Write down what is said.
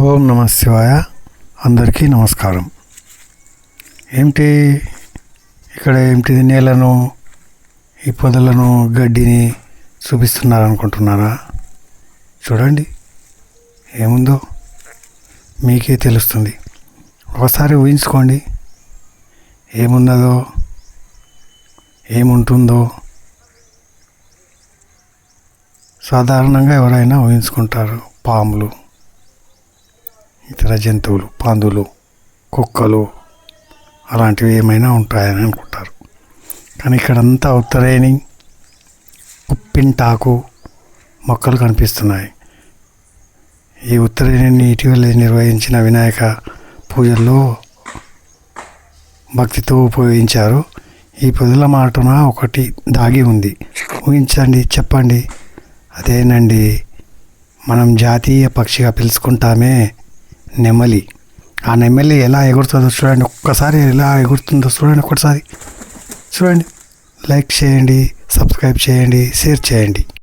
ఓం నమ శివాయ. అందరికీ నమస్కారం. ఏమిటి? ఇక్కడ ఏమిటి? నేలను ఈ పొదలను గడ్డిని చూపిస్తున్నారనుకుంటున్నారా? చూడండి. ఏముందో? మీకే తెలుస్తుంది. ఒకసారి ఊహించుకోండి. ఏమున్నదో? ఏముంటుందో? సాధారణంగా ఎవరైనా ఊహించుకుంటారు. పాములు. ఇతర జంతువులు పందులు కుక్కలు అలాంటివి ఏమైనా ఉంటాయని అనుకుంటారు. కానీ ఇక్కడంతా ఉత్తరేణి ఉప్పింటాకు మొక్కలు కనిపిస్తున్నాయి. ఈ ఉత్తరేణిని ఇటీవల నిర్వహించిన వినాయక పూజల్లో భక్తితో ఉపయోగించారు. ఈ పొదుల మాటన ఒకటి దాగి ఉంది. ఊహించండి చెప్పండి. అదేనండి మనం జాతీయ పక్షిగా పిలుచుకుంటామే నెమలి. ఆ నెమలి ఎలా ఎగురుతుందో చూడండి. ఒక్కసారి ఎలా ఎగురుతుందో చూడండి ఒక్కసారి చూడండి. లైక్ చేయండి సబ్స్క్రైబ్ చేయండి షేర్ చేయండి.